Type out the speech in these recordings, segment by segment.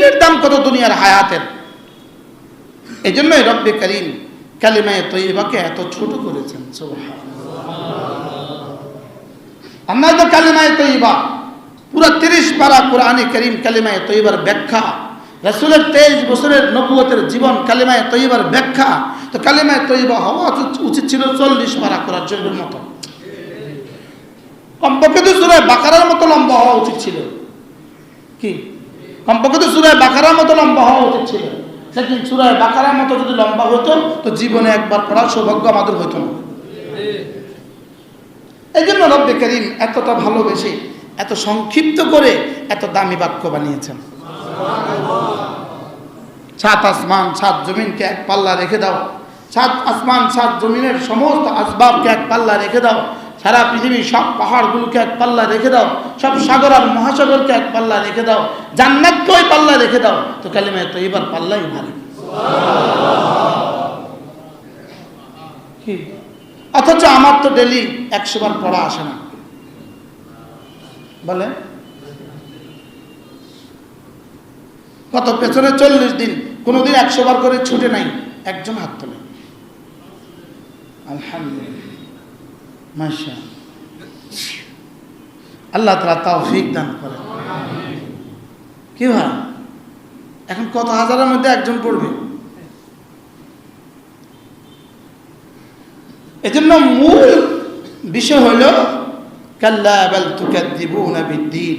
মিনিটের দাম কত দুনিয়ার হায়াতের? এই জন্যই রব্বে করিম কালিমায় তৈবাকে এত ছোট করেছেন আমরা তো কালিমায় তৈবা পুরো তিরিশ পারা কোরআনে করিম কালিমায় তৈবার ব্যাখ্যা। রসুলের তেইশ বছরের নবুয়তের জীবন কালিমায় তৈবার ব্যাখ্যা। তো কালিমায় তৈবা হওয়া উচিত- ছিল চল্লিশ পারা মতো। কমপক্ষে তো সুরায় বাকারার মতো লম্বা হওয়া উচিত ছিল। কি? কমপক্ষে তো সুরায় বাকারার মতো লম্বা হওয়া উচিত ছিল। সেদিন সুরায় বাকারার মতো যদি লম্বা হতো, তো জীবনে একবার পড়ার সৌভাগ্য আমাদের হতো না। এই জন্য রব্বে করিম এতটা ভালোবেসে, এত সংক্ষিপ্ত করে এত দামি বাক্য বানিয়েছেন। সাত আসমান, সাত জমিনকে এক পাল্লা রেখে দাও। সাত আসমান, সাত জমিনের সমস্ত আসবাবকে এক পাল্লা রেখে দাও। সারা পৃথিবীর সব পাহাড়গুলোকে এক পাল্লা রেখে দাও, সব সাগর আর মহাসাগরকে এক পাল্লা রেখে দাও জান্নাতকে ওই পাল্লা রেখে দাও। তো কালিমায় তো এবার পাল্লাই কি? অথচ আমার তো ডেলি একশো বার পড়া আসে না। বলে? কত পেছনে চল্লিশ দিন, কোনোদিন একশো বার করে ছুটে নাই, একজন হাত তোলে। আলহামদুলিল্লাহ। মাশা আল্লাহ তালা তৌফিক দান করে কি ভাই? এখন কত হাজারের মধ্যে একজন পড়বে? এজন্য মূল বিষয় হইল কাল্লা বাল তুকাদ্দিবুনা বিদ্দিন।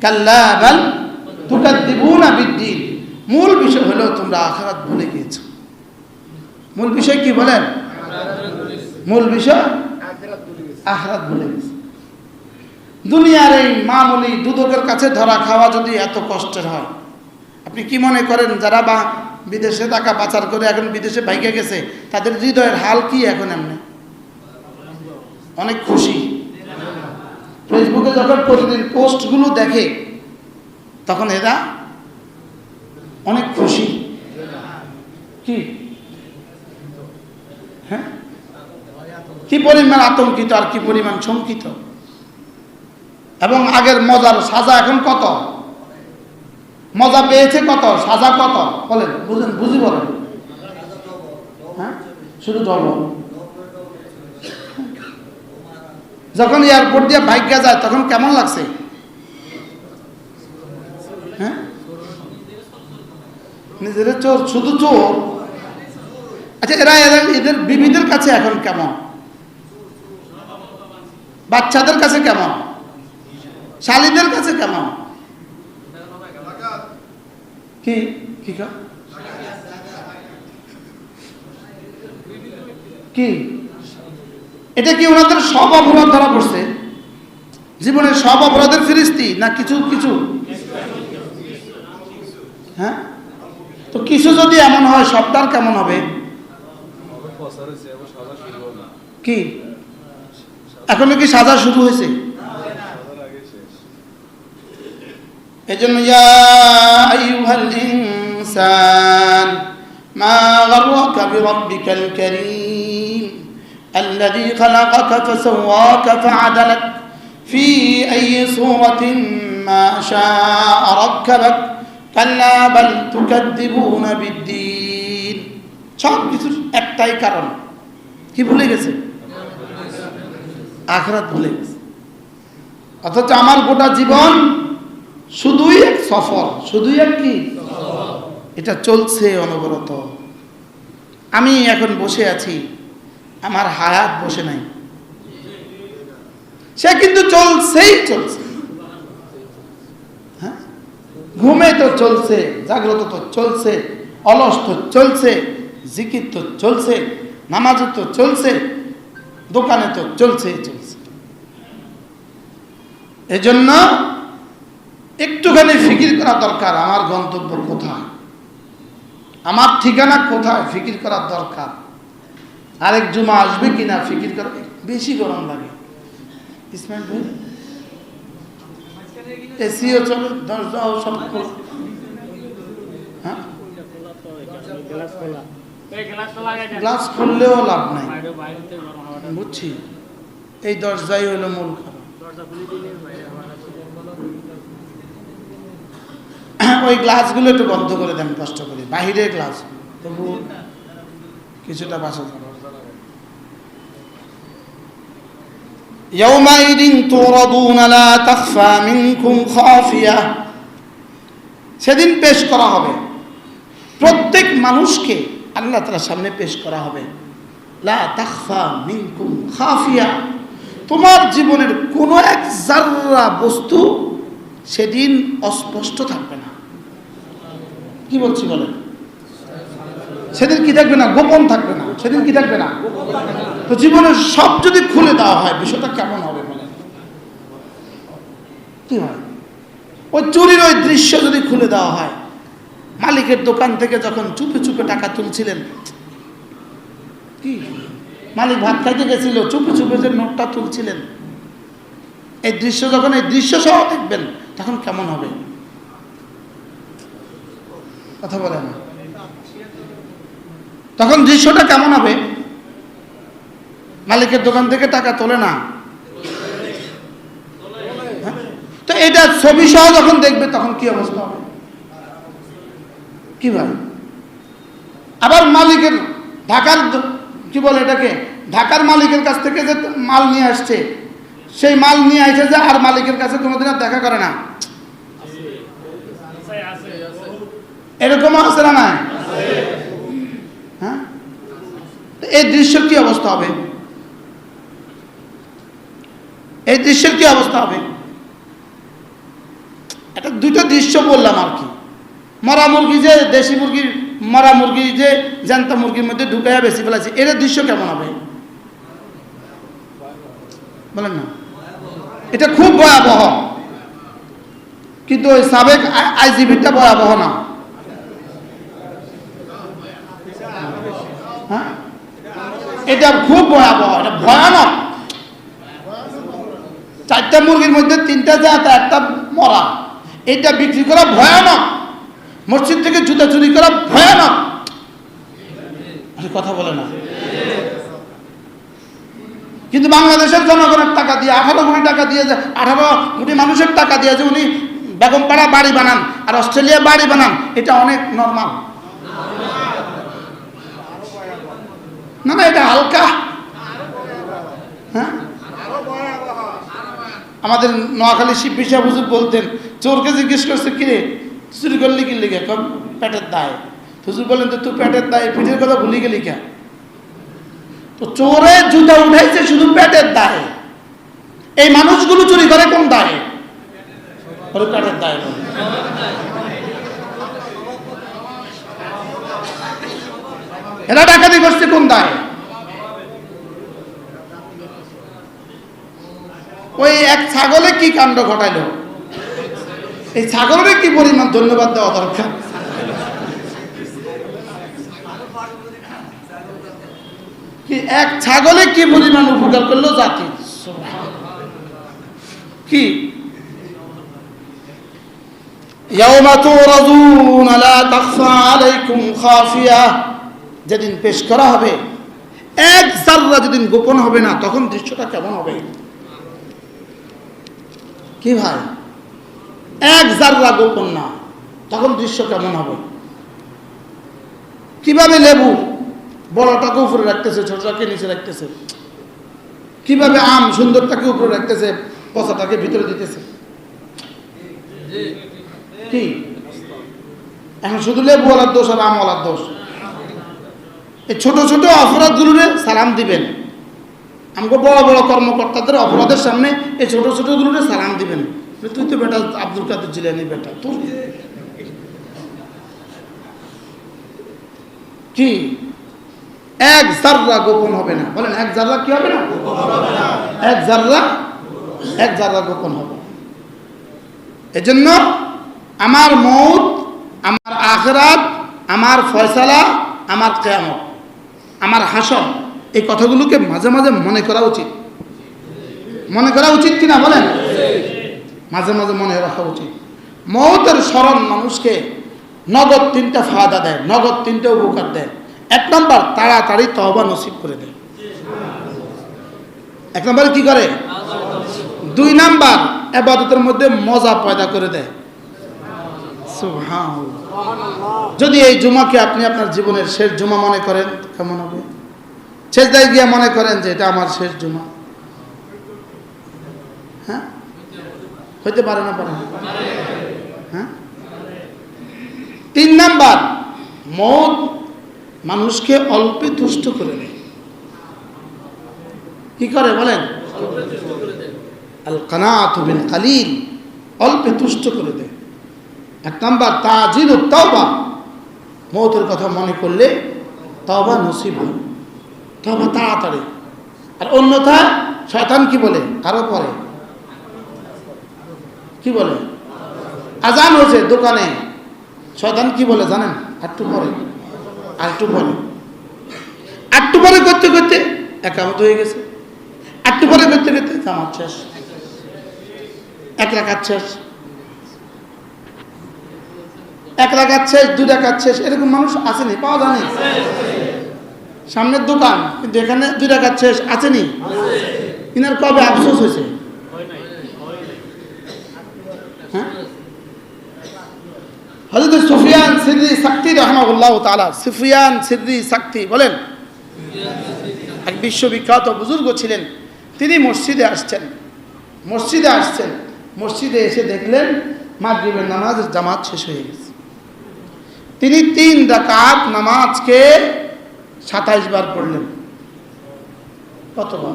কাল্লা বাল তুকাদ্দিবুনা বিদ্দিন। মূল বিষয় হলো, তোমরা আখরাত ভুলে গিয়েছো। মূল বিষয় কি বলেন? মূল বিষয় আখরাত ভুলে গেছে দুনিয়ার এই মামুলি দুদকের কাছে ধরা খাওয়া যদি এত কষ্টের হয়, আপনি কি মনে করেন যারা বা বিদেশে টাকা পাচার করে এখন বিদেশে ভাইকে গেছে, তাদের হৃদয়ের হাল কি এখন এমনি? অনেক খুশি। ফেসবুকে যখন প্রতিদিন পোস্টগুলো দেখে, তখন এরা অনেক খুশি। কি? হ্যাঁ? কি পরিমাণ আতঙ্কিত আর কি পরিমাণ শঙ্কিত? এবং আগের মজার সাজা এখন কত? মজা পেয়েছে কত? সাজা কত? বলেন, বুঝেন, বুঝি বলেন। হ্যাঁ? শুধু ধর্ম। যখন এয়ারপোর্ট দিয়ে ভাগ্যা যায়, তখন কেমন লাগছে? হ্যাঁ? নিজের চোর, শুধু চোর? আচ্ছা এরা এদের বিবিদের কাছে এখন কেমন? বাচ্চাদের কাছে কেমন? শালিদের কাছে কেমন? কি? কি কি? এটা কি ওনাদের সব অপরাধ ধরা পড়ছে? জীবনের সব অপরাধের ফিরিস্তি না কিছু কিছু? হ্যাঁ? তো কিছু যদি এমন হয় সবটার কেমন হবে? কি? এখনো কি সাজা শুরু হয়েছে এজন্য ইয়া আইয়ুহাল ইনসান মা গাররাকা বিরাব্বিকাল কারীম الذي خلقك فسواك فعدلك في أي صورة ما شاء ركبك كلا بل تكذبون بالدين সব কিছুর একটাই কারণ কি ভুলে গেছে আখরাত ভুলে গেছে। অথচ আমার গোটা জীবন শুধুই এক সফর, শুধুই এক কি? এটা চলছে অনবরত। আমি এখন বসে আছি, আমার হায়াত বসে নাই। সে কিন্তু চলছেই চলছে। হ্যাঁ? ঘুমে তো চলছে, জাগ্রত তো চলছে, অলস তো চলছে, জিকির তো চলছে, নামাজ তো চলছে দোকানে তো চলছেই চলছে। এজন্য একটুখানি ফিকির করা দরকার, আমার গন্তব্য কোথায়? আমার ঠিকানা কোথায় ফিকির করার দরকার? আরেক জুমা আসবে কিনা ফিকির করা বেশি গরম লাগে। এসিও চলে, দরজাও সব। হ্যাঁ? গ্লাস খুললেও লাভ নাই বুঝছি এই দরজাই হলো মূল কারণ ওই গ্লাসগুলো একটু বন্ধ করে দেন কষ্ট করে বাহিরের গ্লাস তবু কিছুটা বাসা يومئذ تعرضون لا تخفى منكم خافية সেদিন পেশ করা হবে প্রত্যেক মানুষকে আল্লাহ তাআলার সামনে পেশ করা হবে। লা তাখফা মিনকুম খাফিয়া। তোমার জীবনের কোনো এক জাররা বস্তু সেদিন অস্পষ্ট থাকবে না। কি বলছি বলেন? সেদিন কি থাকবে না? গোপন থাকবে না। সেদিন কি থাকবে না? তো জীবনের সব যদি খুলে দেওয়া হয়, বিষয়টা কেমন হবে বলেন? কি হয়? ওই চুরির ওই দৃশ্য যদি খুলে দেওয়া হয় মালিকের দোকান থেকে যখন চুপে চুপে টাকা তুলছিলেন, কি? মালিক ভাত খাইতে গেছিল, চুপে চুপে যে নোটটা তুলছিলেন, এই দৃশ্য যখন এই দৃশ্য সহ দেখবেন, তখন কেমন হবে? কথা বলে না। তখন দৃশ্যটা কেমন হবে? মালিকের দোকান থেকে টাকা তোলে না? হ্যাঁ? তো এটা ছবি সহ যখন দেখবে, তখন কি অবস্থা হবে? কি ভাই আবার মালিকের ঢাকার কি বলে এটাকে? ঢাকার মালিকের কাছ থেকে যে মাল নিয়ে আসছে, সেই মাল নিয়ে আসে যে আর মালিকের কাছে কোনোদিন আর দেখা করে না। এরকম আছে না না হ্যাঁ? এই দৃশ্যের কি অবস্থা হবে? এই দৃশ্যের কি অবস্থা হবে? এটা দুটো দৃশ্য বললাম আর কি। মরা মুরগি যে, দেশি মুরগির মরা মুরগি যে, জ্যান্ত মুরগির মধ্যে ঢুকাইয়া বেশি ফেলাছে এর দৃশ্য কেমন হবে? বলেন না। এটা খুব ভয়াবহ। কিন্তু ওই সাবেক আইজিবিটা ভয়াবহ না। হ্যাঁ? এটা খুব ভয়াবহ, এটা ভয়ানক। চারটা মুরগির মধ্যে তিনটা জাত, একটা মরা। এটা বিক্রি করা ভয়ানক। মসজিদ থেকে জুতা চুরি করা ভয়ানক। কথা বলে না। কিন্তু বাংলাদেশের জনগণের টাকা দিয়ে, আঠারো কোটি টাকা দিয়ে যে, আঠারো কোটি মানুষের টাকা দিয়ে যে উনি বেগমপাড়া বাড়ি বানান আর অস্ট্রেলিয়া বাড়ি বানান, এটা অনেক নর্মাল না না, এটা হালকা। হ্যাঁ? আমাদের নোয়াখালী শিব বিষয় হুজুর বলতেন, চোরকে জিজ্ঞেস করছে, কিরে চুরি করলি কি লিখে কম পেটের দায়। হুজুর বললেন, তো তুই পেটের দায় পিঠের কথা ভুলি গেলি কে তো চোরে জুতা উঠাইছে শুধু পেটের দায়ে। এই মানুষগুলো চুরি করে কোন দায়ে? ওর পেটের দায়। এরা ডাকাতি করছে কোন দায়? ওই এক ছাগলে কি কাণ্ড ঘটাইলো? এই সাগরের কি পরিমাণ ধন্যবাদ দেওয়া দরকার? এক ছাগলে কি পরিমাণ উপকার করল জাতি? কি? যেদিন পেশ করা হবে, এক জাররা যেদিন গোপন হবে না, তখন দৃশ্যটা কেমন হবে? কি ভাই? এক জাররা গোপন না। তখন দৃশ্য কেমন হবে? কীভাবে লেবু? বড়টাকে উপরে রাখতেছে, ছোটটাকে নিচে রাখতেছে? কীভাবে আম সুন্দরটাকে উপরে রাখতেছে, পচাটাকে ভিতরে দিতেছে? কি? এখন শুধু লেবু লেবুওয়ালার দোষ আর আম আমওয়ালার দোষ। এই ছোট ছোট অপরাধ অপরাধগুলোরে সালাম দিবেন। আমাকে বড় বড় কর্মকর্তাদের অপরাধের সামনে এই ছোট ছোট ছোটগুলোরে সালাম দিবেন। তুই তো বেটা আব্দুল কাদের জিলানি বেটা। তোর কি? এক জাররা গোপন হবে না। বলেন, এক জাররা কি হবে না? এক জাররা এক জাররা গোপন হবে। এজন্য আমার মৌত আমার আখরাত, আমার ফয়সালা, আমার কেয়ামত, আমার হাসন এই কথাগুলোকে মাঝে মাঝে মনে করা উচিত। মনে করা উচিত কিনা বলেন? মাঝে মাঝে মনে রাখা উচিত। মৌতের স্মরণ মানুষকে নগদ তিনটা ফায়দা দেয়, নগদ তিনটা উপকার দেয়। এক নম্বর, তাড়াতাড়ি তহবা নসিব করে দেয়। এক নম্বরে কি করে? দুই নাম্বার, এবাদতের মধ্যে মজা পয়দা করে দেয়। যদি এই জুমাকে আপনি আপনার জীবনের শেষ জুমা মনে করেন, কেমন হবে? শেষ দায় গিয়ে মনে করেন যে এটা আমার শেষ জুমা। হইতে পারে না পারে হ্যাঁ? তিন নাম্বার, মদ মানুষকে অল্পে তুষ্ট করে দেয়। কি করে বলেন? আল কানাত বিল কালিল, অল্পে তুষ্ট করে দেয়। এক নাম্বার, তাজিল তওবা। মৌতের কথা মনে করলে তওবা নসিব হয়। তাড়াতাড়ি। আর অন্যথা শয়তান কি বলে? কারও পরে। কি বলে? আজান হয়েছে দোকানে। শয়তান কি বলে জানেন? একটু পরে। একটু পরে। আটটু পরে করতে করতে একামত হয়ে গেছে। আটটু পরে করতে করতে জামাত শেষ। এক রাখাত শেষ। এক রাখাত শেষ, দুই রাখাত শেষ। এরকম মানুষ আসেনি, পাওয়া যায়নি। সামনের দোকান, কিন্তু এখানে দুই রাখাত শেষ, আসেনি। ইনার কবে আফসোস হয়েছে হ্যাঁ হজরত সুফিয়ান সিদ্দি সাক্তি রহমাউল্লাহ তালা সুফিয়ান সিদ্দি সাক্তি বলেন, এক বিশ্ববিখ্যাত বুজুর্গ ছিলেন, তিনি মসজিদে আসছেন মসজিদে আসছেন, মসজিদে এসে দেখলেন মাগরিবের নামাজের জামাত শেষ হয়ে গেছে। তিনি তিন রাকাত নামাজকে সাতাইশ বার পড়লেন। কতবার?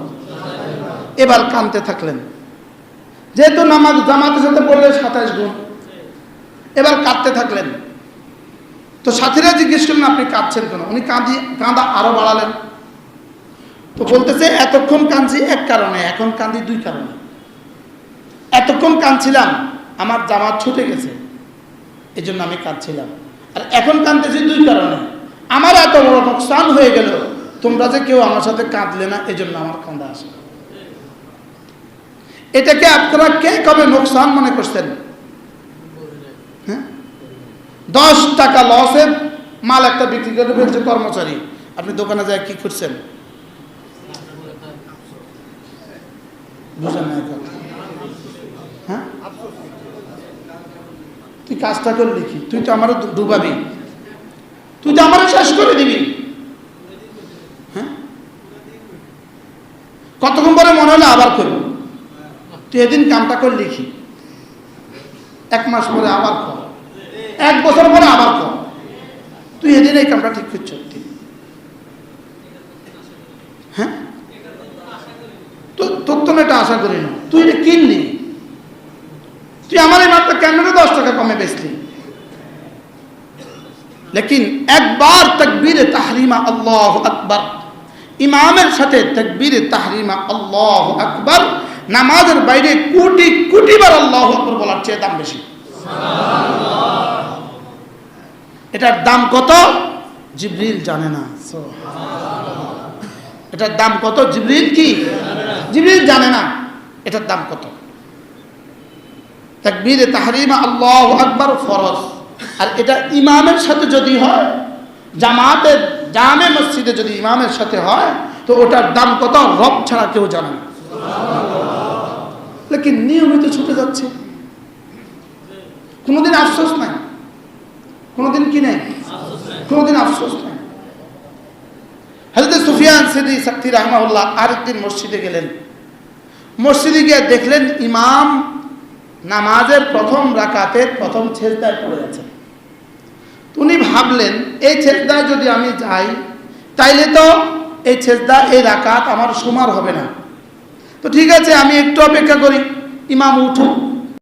এবার কানতে থাকলেন। যেহেতু নামাজ জামাতের সাথে পড়লে সাতাইশ গুণ। এবার কাঁদতে থাকলেন। তো সাথীরা জিজ্ঞেস করলেন, আপনি কাঁদছেন কেন? উনি কাঁদি, কাঁদা আরও বাড়ালেন। তো বলতেছে, এতক্ষণ কাঁদছি এক কারণে, এখন কাঁদি দুই কারণে। এতক্ষণ কাঁদছিলাম, আমার জামা ছুটে গেছে এই জন্য আমি কাঁদছিলাম। আর এখন কাঁদতেছি দুই কারণে। আমার এত বড় নোকসান হয়ে গেল, তোমরা যে কেউ আমার সাথে কাঁদলে না এই জন্য আমার কাঁদা আসে এটাকে আপনারা কে কবে নোকসান মনে করছেন? দশ টাকা লসে মাল একটা বিক্রি করে ফেলছে কর্মচারী। আপনি দোকানে যায় কি করছেন বুঝেন হ্যাঁ? তুই কাজটা করে লিখি তুই তো আমারও ডুবাবি। তুই তো আমারও শেষ করে দিবি। হ্যাঁ? কতক্ষণ পরে মনে হলে আবার করব? তুই এদিন কামটা করে লিখি এক মাস পরে আবার কর। এক বছর পরে আবার কর তুই এদিন এই কামটা ঠিক করছ হ্যাঁ? তোর তো এটা আশা করি না। তুই এটা কিনলি? তুই আমার এই মাত্র ক্যামেরা দশ টাকা কমে বেচলি? লেকিন একবার তকবীর তাহরিমা আল্লাহ আকবর। ইমামের সাথে তকবীর তাহরিমা আল্লাহ আকবর। নামাজের বাইরে কোটি কোটি বার আল্লাহ আকবর বলার চেয়ে দাম বেশি। এটার দাম কত? জিবরিল জানে না। এটার দাম কত? জিবরিল কি? জিবরিল জানে না। এটার দাম কত? তাকবীরে তাহরিমা আল্লাহ আকবর ফরজ। আর এটা ইমামের সাথে যদি হয় জামাতের জামে মসজিদে যদি ইমামের সাথে হয়, তো ওটার দাম কত? রব ছাড়া কেউ জানে না। নিয়মিত ছুটে যাচ্ছে। কোনোদিন আফসোস নাই। কোনোদিন কি নেই? কোনোদিন আফসোস নাই। হজরত সুফিয়ান সিদি শক্তি রহমাউল্লাহ আরেকদিন মসজিদে গেলেন। মসজিদে গিয়ে দেখলেন ইমাম নামাজের প্রথম রাকাতের প্রথম ছেজদায় পড়ে আছেন উনি ভাবলেন, এই ছেজদায় যদি আমি যাই, তাইলে তো এই ছেজদা এই রাকাত আমার সমার হবে না। তো ঠিক আছে, আমি একটু অপেক্ষা করি। ইমাম উঠুক